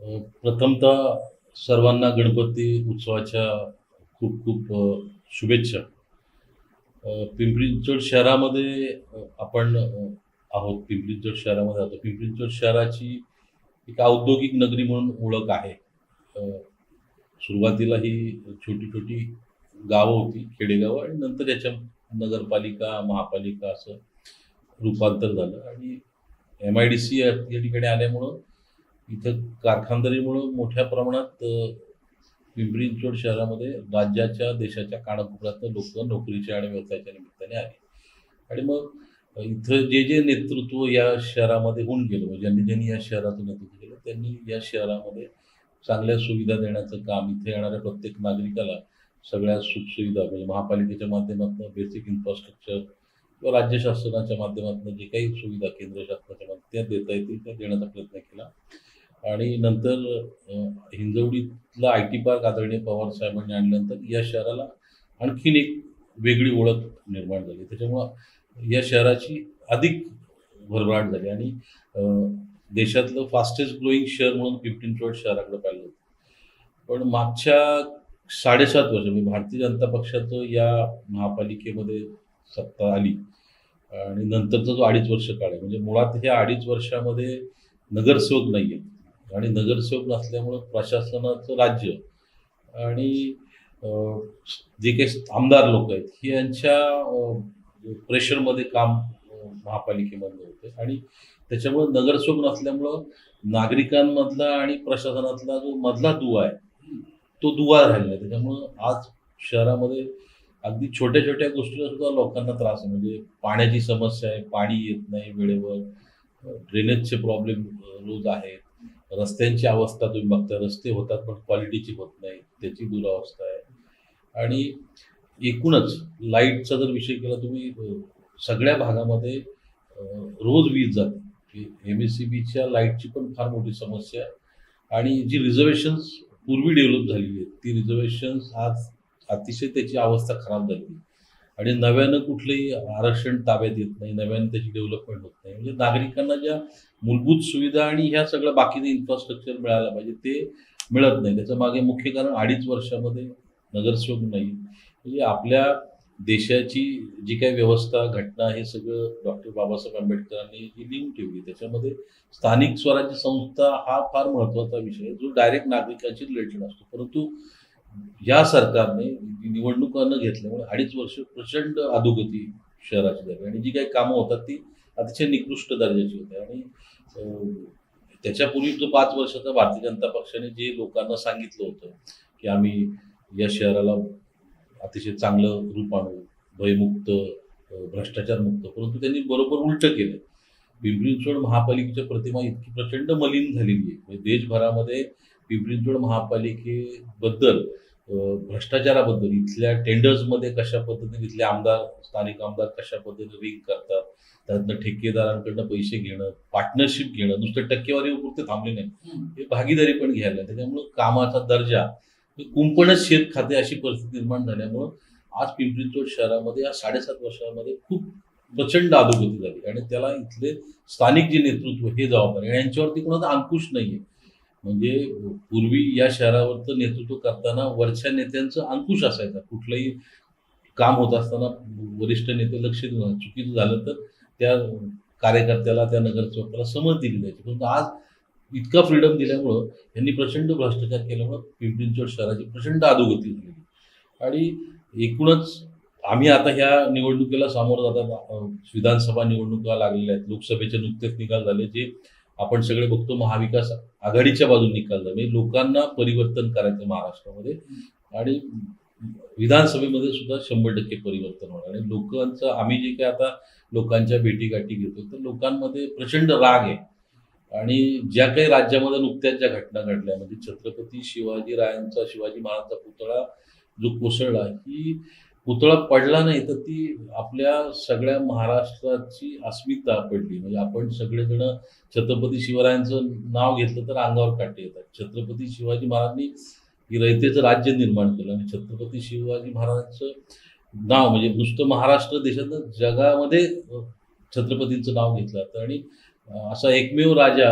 प्रथमतः सर्वांना गणपती उत्सवाच्या खूप खूप शुभेच्छा. पिंपरी चिंचवड शहरामध्ये आपण आहोत. पिंपरी चिंचवड शहरामध्ये आहोत. पिंपरी चिंचवड शहराची एक औद्योगिक नगरी म्हणून ओळख आहे. सुरुवातीला ही छोटी छोटी गावं होती खेडेगावं आणि नंतर याच्या नगरपालिका महापालिका असं रूपांतर झालं. आणि एम आय डी सी या ठिकाणी आल्यामुळं इथं कारखानदारीमुळं मोठ्या प्रमाणात पिंपरी चिंचवड शहरामध्ये राज्याच्या देशाच्या कानाकोपऱ्यातनं लोक नोकरीच्या आणि व्यवसायाच्या निमित्ताने आले. आणि मग इथं जे जे नेतृत्व या शहरामध्ये होऊन गेलं म्हणजे ज्यांनी ज्यांनी या शहराचं नेतृत्व केलं त्यांनी या शहरामध्ये चांगल्या सुविधा देण्याचं काम इथे येणाऱ्या प्रत्येक नागरिकाला सगळ्या सुखसुविधा म्हणजे महापालिकेच्या माध्यमातून बेसिक इन्फ्रास्ट्रक्चर किंवा राज्य शासनाच्या माध्यमातून जे काही सुविधा केंद्र शासनाच्या माध्यमात त्या देता येतील त्या देण्याचा प्रयत्न केला. आणि नंतर हिंजवडीतला आय टी पार्क आदरणीय पवार साहेबांनी आणल्यानंतर या शहराला आणखीन एक वेगळी ओळख निर्माण झाली. त्याच्यामुळं या शहराची अधिक भरभराट झाली आणि देशातलं फास्टेस्ट ग्रोईंग शहर म्हणून फिफ्टीन चिंचवड शहराकडे पाहिलं होतं. पण मागच्या साडेसात वर्ष म्हणजे भारतीय जनता पक्षाचं या महापालिकेमध्ये सत्ता आली आणि नंतरचा जो अडीच वर्ष काळ आहे म्हणजे मुळात ह्या अडीच वर्षामध्ये नगरसेवक नाही आहेत आणि नगरसेवक नसल्यामुळं प्रशासनाचं राज्य आणि जे काही आमदार लोक आहेत हे यांच्या प्रेशरमध्ये काम महापालिकेमध्ये महापालिकेमधलं आणि त्याच्यामुळं नगरसेवक नसल्यामुळं नागरिकांमधला आणि प्रशासनातला जो मधला दुवा आहे तो दुवा राहिला आहे त्याच्यामुळं आज शहरामध्ये अगदी छोट्या छोट्या गोष्टीला सुद्धा लोकांना त्रास आहे. म्हणजे पाण्याची समस्या आहे पाणी येत नाही वेळेवर ड्रेनेजचे प्रॉब्लेम रोज आहेत. रस्त्यांची अवस्था तुम्ही बघता रस्ते होतात पण क्वालिटीची होत नाही त्याची दुरावस्था आहे. आणि एकूणच लाईटचा जर विषय केला तुम्ही सगळ्या भागामध्ये रोज वीज जाते. एम एस सी बीच्या लाईटची पण फार मोठी समस्या आणि जी रिझर्वेशन्स पूर्वी डेव्हलप झालेली आहेत ती रिझर्वेशन्स आज अतिशय त्याची अवस्था खराब झाली. आणि नव्यानं कुठलंही आरक्षण ताब्यात येत नाही नव्यानं त्याची डेव्हलपमेंट होत नाही. म्हणजे नागरिकांना ज्या मूलभूत सुविधा आणि ह्या सगळं बाकीचं इन्फ्रास्ट्रक्चर मिळायला पाहिजे ते मिळत नाही. त्याचं मागे मुख्य कारण अडीच वर्षामध्ये नगरसेवक नाही म्हणजे आपल्या देशाची जी काही व्यवस्था घटना हे सगळं डॉक्टर बाबासाहेब आंबेडकरांनी जी लिहून ठेवली त्याच्यामध्ये स्थानिक स्वराज्य संस्था हा फार महत्त्वाचा विषय आहे. जो डायरेक्ट नागरिकांशी रिलेटेड असतो. परंतु या सरकारने निवडणुका न घेतल्यामुळे अडीच वर्ष प्रचंड अधोगती शहराची झाली. आणि जी काही कामं होतात ती अतिशय निकृष्ट दर्जाची होती. आणि त्याच्यापूर्वी जो पाच वर्षाचा भारतीय जनता पक्षाने जे लोकांना सांगितलं होतं की आम्ही या शहराला अतिशय चांगलं रूप आणू भयमुक्त भ्रष्टाचारमुक्त परंतु त्यांनी बरोबर उलटं केलं. पिंपरी चिंचवड महापालिकेच्या प्रतिमा इतकी प्रचंड मलिन झालेली आहे. म्हणजे देशभरामध्ये पिंपरी चिंचवड महापालिकेबद्दल भ्रष्टाचाराबद्दल इथल्या टेंडर्समध्ये कशा पद्धतीने इथले आमदार स्थानिक आमदार कशा पद्धतीने रिंग करतात त्यातनं ठेकेदारांकडनं पैसे घेणं पार्टनरशिप घेणं नुसतं टक्केवारीपुरते थांबले नाही हे भागीदारी पण घ्यायला त्याच्यामुळं कामाचा दर्जा कुंपणच शेत खाते अशी परिस्थिती निर्माण झाल्यामुळं आज पिंपरी चिंचवड शहरामध्ये या साडेसात वर्षामध्ये खूप प्रचंड अधोगती झाली. आणि त्याला इथले स्थानिक जे नेतृत्व हे जबाबदार यांच्यावरती कोणाचा अंकुश नाहीये. म्हणजे पूर्वी या शहरावरचं नेतृत्व करताना वरच्या नेत्यांचं अंकुश असायचा. कुठलंही काम होत असताना वरिष्ठ नेते लक्ष देऊन चुकीचं झालं तर त्या कार्यकर्त्याला त्या नगरसेवकाला समज दिली जायची. परंतु आज इतका फ्रीडम दिल्यामुळं यांनी प्रचंड भ्रष्टाचार केल्यामुळं पिंपरी चिंचवड शहराची प्रचंड अधोगती झालेली आणि एकूणच आम्ही आता ह्या निवडणुकीला सामोरं जातात. विधानसभा निवडणुका लागलेल्या आहेत. लोकसभेचे नुकतेच निकाल झाले. जे आपण सगळे बघतो महाविकास आघाडीच्या बाजूने निकाल म्हणजे लोकांना परिवर्तन करायचं महाराष्ट्रामध्ये. आणि विधानसभेमध्ये सुद्धा शंभर टक्के परिवर्तन होणार. आणि लोकांचं आम्ही जे काय आता लोकांच्या भेटीगाठी घेतो तर लोकांमध्ये प्रचंड राग आहे. आणि ज्या काही राज्यामध्ये नुकत्याच ज्या घटना घडल्या म्हणजे छत्रपती शिवाजी रायांचा शिवाजी महाराजांचा पुतळा जो कोसळला ही पुतळा पडला नाही तर ती आपल्या सगळ्या महाराष्ट्राची अस्मिता पडली. म्हणजे आपण सगळेजण छत्रपती शिवरायांचं नाव घेतलं तर अंगावर काटे येतात. छत्रपती शिवाजी महाराजांनी ही रयतेचं राज्य निर्माण केलं आणि छत्रपती शिवाजी महाराजांचं नाव म्हणजे नुसतं महाराष्ट्र देशात जगामध्ये छत्रपतींचं नाव घेतलं जातं. आणि असा एकमेव राजा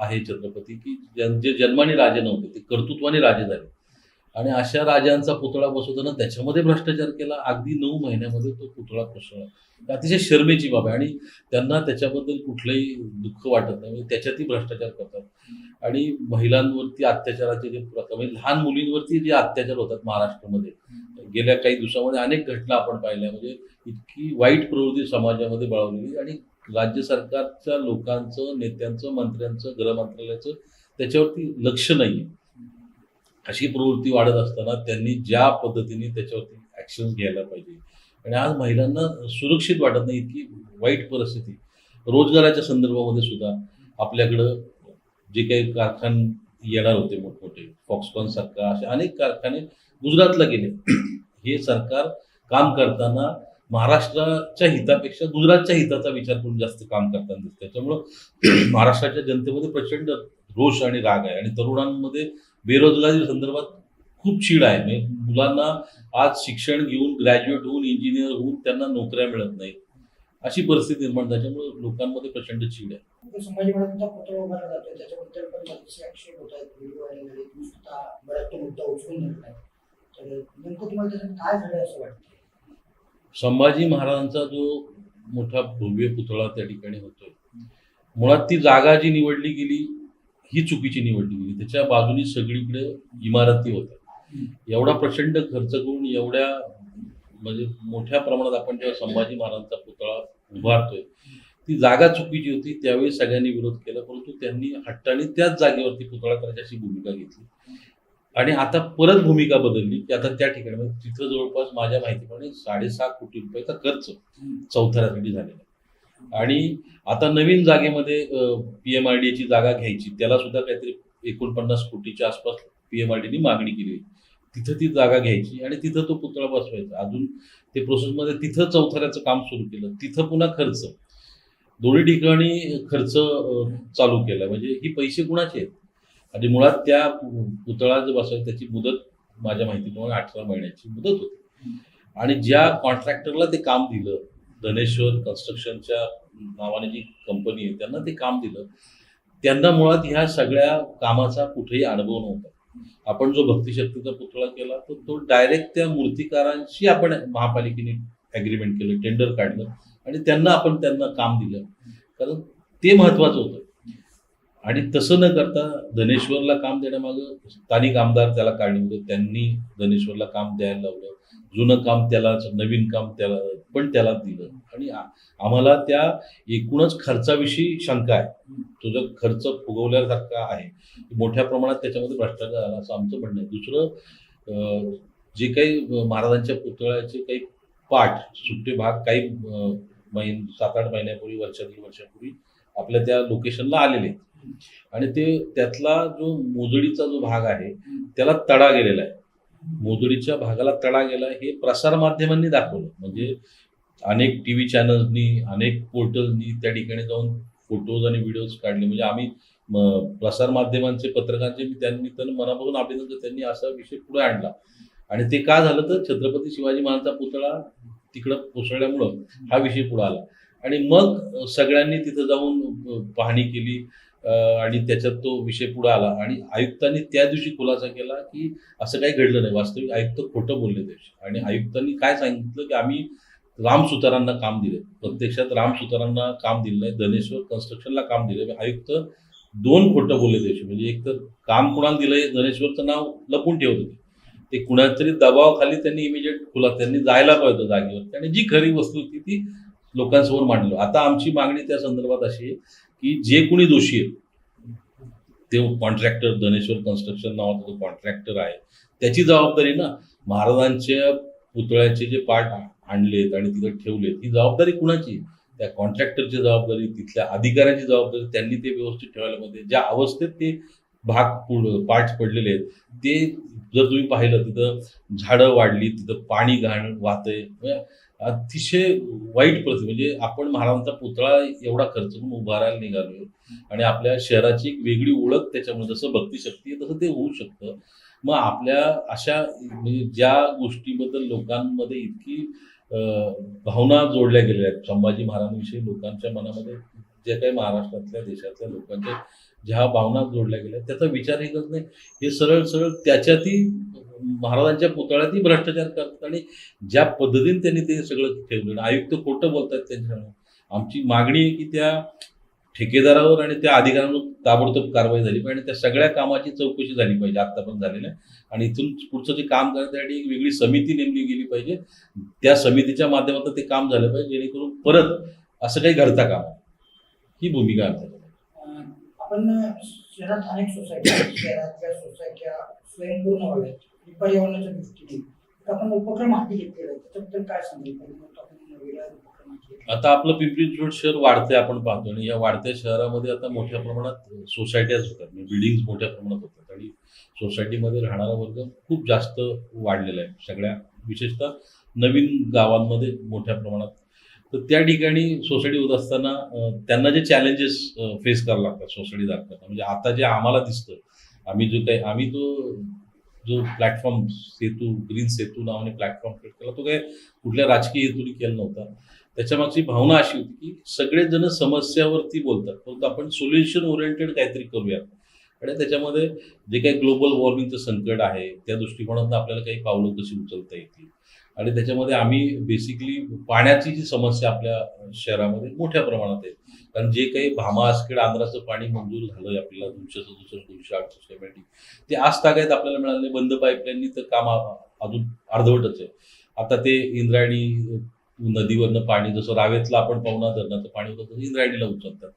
आहे छत्रपती की ज्यांचे जन्माने राजे नव्हते ते कर्तृत्वाने राजे झाले. आणि अशा राजांचा पुतळा बसवताना त्याच्यामध्ये भ्रष्टाचार केला. अगदी नऊ महिन्यामध्ये तो पुतळा कोसळला. अतिशय शर्मेची बाब आहे आणि त्यांना त्याच्याबद्दल कुठलंही दुःख वाटत नाही. म्हणजे त्याच्यातही भ्रष्टाचार करतात. आणि महिलांवरती अत्याचाराचे जे प्रकार म्हणजे लहान मुलींवरती जे अत्याचार होतात महाराष्ट्रामध्ये. गेल्या काही दिवसामध्ये अनेक घटना आपण पाहिल्या. म्हणजे इतकी वाईट प्रवृत्ती समाजामध्ये बळवलेली आणि राज्य सरकारच्या लोकांचं नेत्यांचं मंत्र्यांचं गृहमंत्रालयाचं त्याच्यावरती लक्ष नाही अशी प्रवृत्ती वाढत असताना त्यांनी ज्या पद्धतीने त्याच्यावरती ऍक्शन घ्यायला पाहिजे. आणि आज महिलांना सुरक्षित वाटत नाही इतकी वाईट परिस्थिती. रोजगाराच्या संदर्भामध्ये सुद्धा आपल्याकडं जे काही कारखाने येणार होते मोठमोठे फॉक्सकॉन सारखा असे अनेक कारखाने गुजरातला गेले. हे सरकार काम करताना महाराष्ट्राच्या हितापेक्षा गुजरातच्या हिताचा विचार करून जास्त काम करताना दिसतं त्याच्यामुळं महाराष्ट्राच्या जनतेमध्ये प्रचंड रोष आणि राग आहे. आणि तरुणांमध्ये बेरोजगारी संदर्भात खूप चीड आहे. म्हणजे मुलांना आज शिक्षण घेऊन ग्रॅज्युएट होऊन इंजिनियर होऊन त्यांना नोकऱ्या मिळत नाहीत अशी परिस्थिती निर्माण झाली. त्याच्यामुळे लोकांमध्ये प्रचंड चीड आहे. संभाजी महाराजांचा जो मोठा भव्य पुतळा त्या ठिकाणी होतोय. मुळात ती जागा जी निवडली गेली ही चुकीची निवडली गेली त्याच्या बाजूनी सगळीकडे इमारती होत्या. एवढा प्रचंड खर्च करून एवढ्या म्हणजे मोठ्या प्रमाणात आपण जेव्हा संभाजी महाराजांचा पुतळा उभारतोय ती जागा चुकीची होती त्यावेळी सगळ्यांनी विरोध केला परंतु त्यांनी हट्टाने त्याच जागेवरती पुतळा करायची अशी भूमिका घेतली. आणि आता परत भूमिका बदलली की आता त्या ठिकाणी म्हणजे तिथं जवळपास माझ्या माहितीप्रमाणे साडेसहा कोटी रुपयाचा खर्च चौथऱ्यासाठी झालेला आणि आता नवीन जागेमध्ये पी एम आर डी ची जागा घ्यायची त्याला सुद्धा काहीतरी एकोणपन्नास कोटीच्या आसपास पी एम आर डीनी मागणी केली तिथं ती जागा घ्यायची आणि तिथं तो पुतळा बसवायचा. अजून ते प्रोसेसमध्ये तिथं चौथऱ्याचं काम सुरू केलं तिथं पुन्हा खर्च. दोन्ही ठिकाणी खर्च चालू केला. म्हणजे ही पैसे कुणाचे आहेत? आणि मुळात त्या पुतळा जो बसवायचा त्याची मुदत माझ्या माहितीप्रमाणे अठरा महिन्याची मुदत होती. आणि ज्या कॉन्ट्रॅक्टरला ते काम दिलं धनेश्वर कन्स्ट्रक्शनच्या नावाने जी कंपनी आहे त्यांना ते काम दिलं. त्यांना मुळात ह्या सगळ्या कामाचा कुठेही अनुभव नव्हता. आपण जो भक्तिशक्तीचा पुतळा केला तर तो डायरेक्ट त्या मूर्तिकारांशी आपण महापालिकेने ॲग्रीमेंट केलं टेंडर काढलं आणि त्यांना आपण त्यांना काम दिलं. कारण ते महत्वाचं होतं. आणि तसं न करता धनेश्वरला काम देण्यामागं स्थानिक आमदार त्याला काढले होते त्यांनी धनेश्वरला काम द्यायला लावलं. जुनं काम त्याला नवीन काम त्याला पण त्याला दिलं. आणि आम्हाला त्या एकूणच खर्चाविषयी शंका आहे. तो जो खर्च फुगवल्यासारखा आहे मोठ्या प्रमाणात त्याच्यामध्ये भ्रष्टाचार झाला असं आमचं म्हणणं आहे. दुसरं जे काही महाराजांच्या पुतळ्याचे काही पाठ सुट्टे भाग काही महिन सात आठ महिन्यापूर्वी वर्षा दीड वर्षापूर्वी आपल्या त्या लोकेशनला आलेले आहेत. आणि ते त्यातला जो मोजडीचा जो भाग आहे त्याला तडा गेलेला आहे. मोदडीच्या भागाला तडा गेला हे प्रसार माध्यमांनी दाखवलं. म्हणजे अनेक टी व्ही चॅनल्सनी अनेक पोर्टल्सनी त्या ठिकाणी जाऊन फोटोज आणि व्हिडिओज काढले. म्हणजे आम्ही प्रसार माध्यमांचे पत्रकारांचे मी त्यांनी तर मनापासून अभिनंदन करतो. त्यांनी असा विषय पुढे आणला. आणि ते का झालं तर छत्रपती शिवाजी महाराजांचा पुतळा तिकडं कोसळल्यामुळं हा विषय पुढे आला. आणि मग सगळ्यांनी तिथं जाऊन पाहणी केली. आणि त्याच्यात तो विषय पुढे आला. आणि आयुक्तांनी त्या दिवशी खुलासा केला की असं काही घडलं नाही. वास्तविक आयुक्त खोटं बोलले त्याशी आणि आयुक्तांनी काय सांगितलं की आम्ही राम सुतारांना काम दिले. प्रत्यक्षात राम सुतारांना काम दिलं नाही. धनेश्वर कन्स्ट्रक्शनला काम दिलं. आयुक्त दोन खोटं बोलले त्याशी म्हणजे एक तर काम कुणाला दिलंय? धनेश्वरचं नाव लपून ठेवत होते. ते कुणातरी दबावाखाली त्यांनी इमिजिएट खुला त्यांनी जायला पाहिजे होतं जागेवर आणि जी खरी वस्तू होती ती लोकांसमोर मांडली. आता आमची मागणी त्या संदर्भात अशी आहे की जे कुणी दोषी आहे ते कॉन्ट्रॅक्टर धनेश्वर कन्स्ट्रक्शन नावाचा जो कॉन्ट्रॅक्टर आहे त्याची जबाबदारी ना महाराजांच्या पुतळ्याचे जे पार्ट आणलेत आणि तिथं ठेवलेत ही जबाबदारी कुणाची त्या कॉन्ट्रॅक्टरची जबाबदारी तिथल्या अधिकाऱ्यांची जबाबदारी त्यांनी ते व्यवस्थित ठेवायला पाहिजे ज्या अवस्थेत ते भाग पार्ट पडलेले आहेत ते जर तुम्ही पाहिलं तिथं झाडं वाढली तिथं पाणी घाण वाहतंय म्हणजे अतिशय वाईट परिस्थिती. म्हणजे आपण महाराजांचा पुतळा एवढा खर्च करून उभारायला निघालोय आणि आपल्या शहराची एक वेगळी ओळख त्याच्यामध्ये जसं भक्तिशक्ती आहे तसं ते होऊ शकतं. मग आपल्या अशा म्हणजे ज्या गोष्टीबद्दल लोकांमध्ये इतकी भावना जोडल्या गेलेल्या आहेत संभाजी महाराजांविषयी लोकांच्या मनामध्ये जे काही महाराष्ट्रातल्या देशातल्या लोकांच्या ज्या भावना जोडल्या गेल्या त्याचा विचारही करत नाही. हे सरळ सरळ त्याच्यातही महाराजांच्या पुतळ्यातही भ्रष्टाचार करतात आणि ज्या पद्धतीने त्यांनी ते सगळं ठेवलं आयुक्त खोटं बोलतात त्यांच्या आमची मागणी आहे की त्या ठेकेदारावर आणि त्या अधिकाऱ्यांवर ताबडतोब कारवाई झाली पाहिजे आणि त्या सगळ्या कामाची चौकशी झाली पाहिजे. आत्तापर्यंत झालेल्या आणि इथून पुढचं जे काम करण्यासाठी एक वेगळी समिती नेमली गेली पाहिजे. त्या समितीच्या माध्यमातून ते काम झालं पाहिजे जेणेकरून परत असं काही घडता काम ही भूमिका आपण शहरात अनेक सोसायट्या शहरातल्या सोसायट्या स्वयंपूर्ण व्हाव्यात. पर्यावरणाच्या दृष्टीने. आपण उपक्रम हाती घेतलेला आहे त्याच्याबद्दल काय सांगेल? आता आपलं पिंपरी चिंचवड शहर वाढतंय आपण पाहतो. आणि या वाढत्या शहरामध्ये आता मोठ्या प्रमाणात सोसायट्याच होतात. म्हणजे बिल्डिंग मोठ्या प्रमाणात होतात. आणि सोसायटीमध्ये राहणारा वर्ग खूप जास्त वाढलेला आहे. सगळ्या विशेषतः नवीन गावांमध्ये मोठ्या प्रमाणात. तर त्या ठिकाणी सोसायटी होत असताना त्यांना जे चॅलेंजेस फेस करावं लागतात सोसायटी धारकांना म्हणजे आता जे आम्हाला दिसतं आम्ही जो काही आम्ही तो जो प्लॅटफॉर्म सेतू ग्रीन सेतू नावाने प्लॅटफॉर्म क्रिएट केला तो काय कुठल्या राजकीय हेतूने केला नव्हता. त्याच्यामागची भावना अशी होती की सगळेजण समस्यावरती बोलतात. परंतु आपण सोल्युशन ओरिएंटेड काहीतरी करूयात. आणि त्याच्यामध्ये जे काही ग्लोबल वॉर्मिंगचं संकट आहे त्या दृष्टिकोनातून आपल्याला काही पावलं कशी उचलता येतील? आणि त्याच्यामध्ये आम्ही बेसिकली पाण्याची जी समस्या आपल्या शहरामध्ये मोठ्या प्रमाणात आहे. कारण जे काही भामा आसखेड आंध्राचं पाणी मंजूर झालंय आपल्याला दोनशे सदुसष्ट दोनशे अडुसष्ट ते आज तागायत आपल्याला मिळाले बंद पाईपलाईननी तर काम अजून अर्धवटच आहे. आता ते इंद्रायणी नदीवरनं पाणी जसं रावेतलं आपण पाहुणा धरणाचं पाणी होतं तसं इंद्रायणीला उचलतात.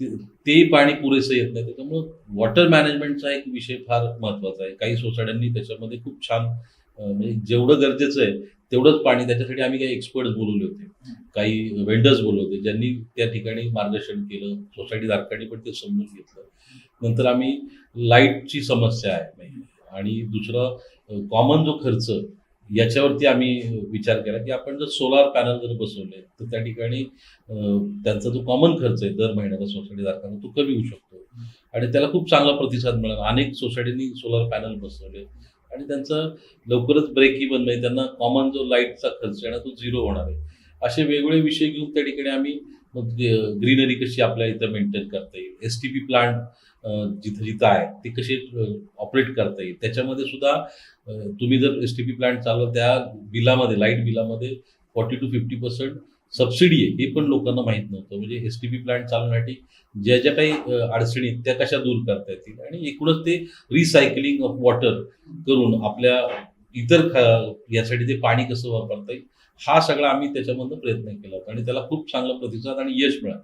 ते- तेही पाणी पुरेसं येत नाही त्याच्यामुळं वॉटर मॅनेजमेंटचा एक विषय फार महत्त्वाचा आहे. काही सोसायट्यांनी त्याच्यामध्ये खूप छान म्हणजे जेवढं गरजेचं आहे तेवढंच पाणी त्याच्यासाठी आम्ही काही एक्सपर्ट्स बोलवले होते. काही वेंडर्स बोलवले होते ज्यांनी त्या ठिकाणी मार्गदर्शन केलं सोसायटी धारकांनी पण ते समजून घेतलं. नंतर आम्ही लाईटची समस्या आहे आणि दुसरं कॉमन जो खर्च याच्यावरती आम्ही विचार केला की आपण जर सोलार पॅनल जर बसवले तर त्या ठिकाणी त्यांचा जो कॉमन खर्च आहे दर महिन्याला सोसायटी धारकांना तो कमी होऊ शकतो. आणि त्याला खूप चांगला प्रतिसाद मिळाला. अनेक सोसायटीनी सोलार पॅनल बसवले. आणि त्यांचं लवकरच ब्रेक इव्हन म्हणजे त्यांना कॉमन जो लाईटचा खर्च आहे ना तो झिरो होणार आहे. असे वेगवेगळे विषय घेऊन त्या ठिकाणी आम्ही मग ग्रीनरी कशी आपल्या इथं मेंटेन करता येईल एस टी पी प्लांट जिथं जिथं आहे ते कसे ऑपरेट करता येईल त्याच्यामध्ये सुद्धा तुम्ही जर एस टी पी प्लांट चालवा त्या बिलामध्ये लाइट बिलामध्ये forty to fifty percent subsidy आहे हे पण लोकांना माहीत नव्हतं. म्हणजे एस टी पी प्लांट चालवण्यासाठी ज्या ज्या काही अडचणी आहेत त्या कशा दूर करता येतील? आणि एकूणच ते रिसायकलिंग ऑफ वॉटर करून आपल्या इतर यासाठी ते पाणी कसं वापरता येईल हा सगळा आम्ही त्याच्यामधनं प्रयत्न केला होता. आणि त्याला खूप चांगला प्रतिसाद आणि यश मिळालं.